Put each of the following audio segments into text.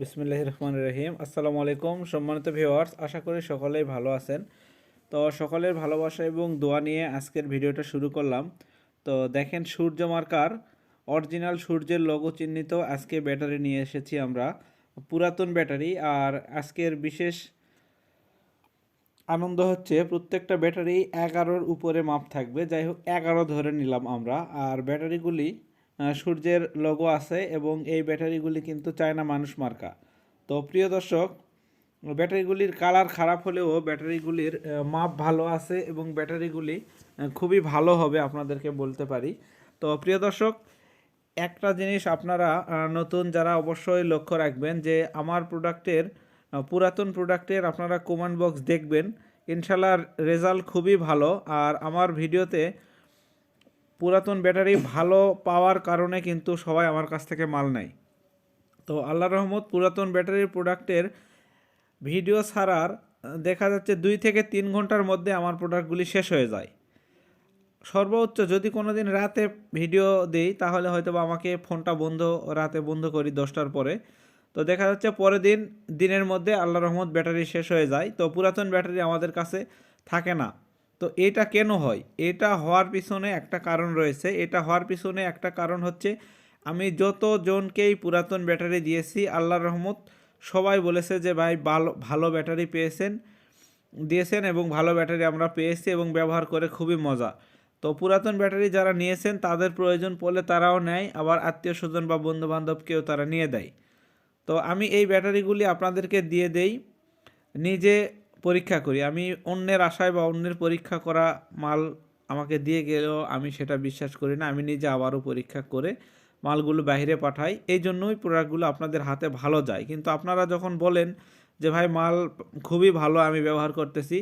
বিসমিল্লাহ রহমান রহিম। আসসালামু আলাইকুম সম্মানিত ভিউয়ার্স, আশা করি সকলেই ভালো আছেন। তো সকলের ভালোবাসা এবং দোয়া নিয়ে আজকের ভিডিওটা শুরু করলাম। তো দেখেন সূর্য মার্কার অরিজিনাল সূর্যের লোগো চিহ্নিত। আজকে ব্যাটারি নিয়ে এসেছি আমরা, পুরাতন ব্যাটারি। আর আজকের বিশেষ আনন্দ হচ্ছে, প্রত্যেকটা ব্যাটারি এগারোর উপরে মাপ থাকবে। যাই হোক, এগারো ধরে নিলাম আমরা। আর ব্যাটারিগুলি সূর্যের লোগো আছে এবং এই ব্যাটারিগুলি কিন্তু চায়না মানুষ মার্কা। তো প্রিয় দর্শক, ব্যাটারিগুলির কালার খারাপ হলেও ব্যাটারিগুলির মাপ ভালো আছে এবং ব্যাটারিগুলি খুবই ভালো হবে আপনাদেরকে বলতে পারি। তো প্রিয় দর্শক, একটা জিনিস আপনারা নতুন যারা অবশ্যই লক্ষ্য রাখবেন যে আমার প্রোডাক্টের পুরাতন প্রোডাক্টের আপনারা কমেন্ট বক্স দেখবেন। ইনশাল্লাহ রেজাল্ট খুবই ভালো। আর আমার ভিডিওতে পুরাতন ব্যাটারি ভালো পাওয়ার কারণে কিন্তু সবাই আমার কাছ থেকে মাল নেয়। তো আল্লাহ রহমত পুরাতন ব্যাটারির প্রোডাক্টের ভিডিও ছাড়ার, দেখা যাচ্ছে দুই থেকে তিন ঘণ্টার মধ্যে আমার প্রোডাক্টগুলি শেষ হয়ে যায়। সর্বোচ্চ যদি কোনো দিন রাতে ভিডিও দিই, তাহলে হয়তো বা আমাকে ফোনটা বন্ধ, রাতে বন্ধ করি দশটার পরে। তো দেখা যাচ্ছে পরের দিন, দিনের মধ্যে আল্লাহ রহমত ব্যাটারি শেষ হয়ে যায়। তো পুরাতন ব্যাটারি আমাদের কাছে থাকে না। তো এটা কেন হয়? এটা হওয়ার পিছনে একটা কারণ রয়েছে। এটা হওয়ার পিছনে একটা কারণ হচ্ছে, আমি যত জনকেই পুরাতন ব্যাটারি দিয়েছি, আল্লাহর রহমত, সবাই বলেছে যে, ভাই, ভালো ভালো ব্যাটারি পেয়েছেন, দিয়েছেন এবং ভালো ব্যাটারি আমরা পেয়েছি এবং ব্যবহার করে খুবই মজা। তো পুরাতন ব্যাটারি যারা নিয়েছেন, তাদের প্রয়োজন পড়লে তারাও নেয়, আবার আত্মীয় স্বজন বা বন্ধু বান্ধবকেও তারা নিয়ে দেয়। তো আমি এই ব্যাটারিগুলি আপনাদেরকে দিয়ে দেই। নিজে পরীক্ষা করি। আমি অন্যের আশায় বা অন্যের পরীক্ষা করা মাল আমাকে দিয়ে গেলেও আমি সেটা বিশ্বাস করি না। আমি নিজে আবারও পরীক্ষা করে মালগুলো বাইরে পাঠাই। এই জন্যই প্রোডাক্টগুলো আপনাদের হাতে ভালো যায়। কিন্তু আপনারা যখন বলেন যে, ভাই, মাল খুবই ভালো, আমি ব্যবহার করতেছি।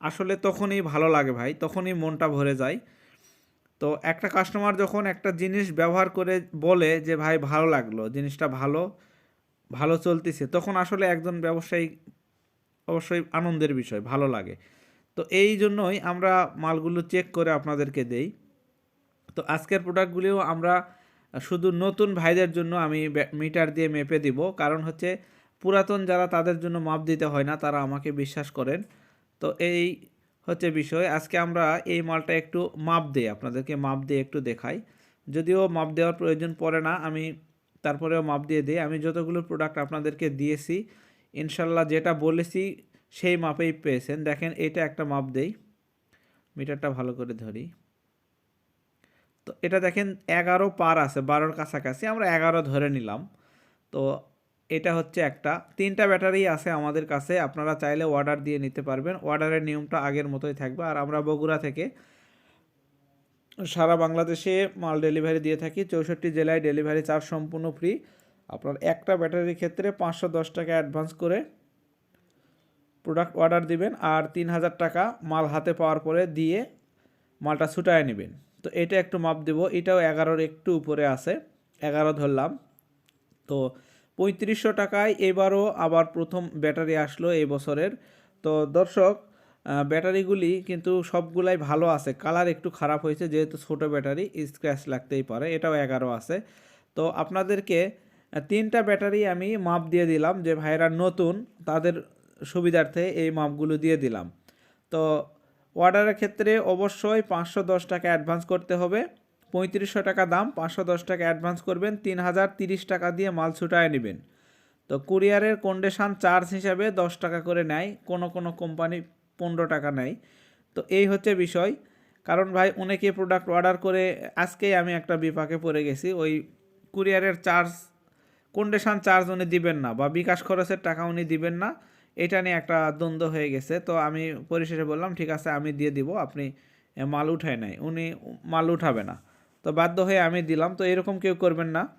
আসলে তখনই ভালো লাগে ভাই, তখনই মনটা ভরে যায়। তো একটা কাস্টমার যখন একটা জিনিস ব্যবহার করে বলে যে, ভাই, ভালো লাগল, জিনিসটা ভালো ভালো চলতেছে। তখন আসলে একজন ব্যবসায়ী অবশ্যই আনন্দের বিষয়, ভালো লাগে। তো এই জন্যই আমরা মালগুলো চেক করে আপনাদেরকে দেই। তো আজকের প্রোডাক্টগুলিও আমরা শুধু নতুন ভাইদের জন্য আমি মিটার দিয়ে মেপে দিব। কারণ হচ্ছে পুরাতন যারা তাদের জন্য মাপ দিতে হয় না, তারা আমাকে বিশ্বাস করেন। তো এই হচ্ছে বিষয়। আজকে আমরা এই মালটা একটু মাপ দিই, আপনাদেরকে মাপ দিয়ে একটু দেখাই। যদিও মাপ দেওয়ার প্রয়োজন পড়ে না, আমি তারপরেও মাপ দিয়ে দিই। আমি যতগুলো প্রোডাক্ট আপনাদেরকে দিয়েছি ইনশাল্লাহ যেটা বলেছি, সেই মাপেই পেয়েছেন। দেখেন, এটা একটা মাপ দেই। মিটারটা ভালো করে ধরি। তো এটা দেখেন, এগারো পার আছে, বারোর কাছাকাছি। আমরা এগারো ধরে নিলাম। তো এটা হচ্ছে একটা। তিনটা ব্যাটারি আছে আমাদের কাছে। আপনারা চাইলে অর্ডার দিয়ে নিতে পারবেন। অর্ডারের নিয়মটা আগের মতোই থাকবে। আর আমরা বগুড়া থেকে সারা বাংলাদেশে মাল ডেলিভারি দিয়ে থাকি। চৌষট্টি জেলায় ডেলিভারি চার্জ সম্পূর্ণ ফ্রি আপনার একটা ব্যাটারির ক্ষেত্রে পাঁচশো দশ টাকা অ্যাডভান্স করে প্রোডাক্ট অর্ডার দিবেন আর তিন হাজার টাকা মাল হাতে পাওয়ার পরে দিয়ে মালটা ছুটায় নেবেন। তো এটা একটু মাপ দেবো, এটাও এগারোর একটু উপরে আছে, এগারো ধরলাম। তো পঁয়ত্রিশশো টাকায় এবারও আবার প্রথম ব্যাটারি আসলো এই বছরের। তো দর্শক ব্যাটারিগুলি কিন্তু সবগুলাই ভালো আছে, কালার একটু খারাপ হয়েছে, যেহেতু ছোট ব্যাটারি স্ক্র্যাচ লাগতেই পারে, এটাও এগারো আছে। তো আপনাদেরকে তিনটা ব্যাটারি আমি মাপ দিয়ে দিলাম যে ভাইরা নতুন, তাদের সুবিধার্থে এই মাপগুলো দিয়ে দিলাম। তো অর্ডারের ক্ষেত্রে অবশ্যই পাঁচশো দশ টাকা অ্যাডভান্স করতে হবে, পঁয়ত্রিশশো টাকা দাম, পাঁচশো দশ টাকা অ্যাডভান্স করবেন তিন হাজার তিরিশ টাকা দিয়ে মাল ছুটায় নেবেন। তো কুরিয়ারের কন্ডিশন চার্জ হিসাবে দশ টাকা করে নেয়, কোনো কোনো কোম্পানি পনেরো টাকা নেয়। তো এই হচ্ছে বিষয়। কারণ ভাই, অনেকে প্রোডাক্ট অর্ডার করে, আজকেই আমি একটা বিপাকে পড়ে গেছি, ওই কুরিয়ারের চার্জ কন্ডিশন চার্জ উনি দিবেন না বা বিকাশ খরচের টাকা উনি দিবেন না। এটা নিয়ে একটা দ্বন্দ্ব হয়ে গেছে। তো আমি পরিশেষে বললাম, ঠিক আছে, আমি দিয়ে দিব, আপনি মাল উঠায় নাই। উনি মাল উঠাবে না। তো বাধ্য হয়ে আমি দিলাম। তো এরকম কেউ করবেন না।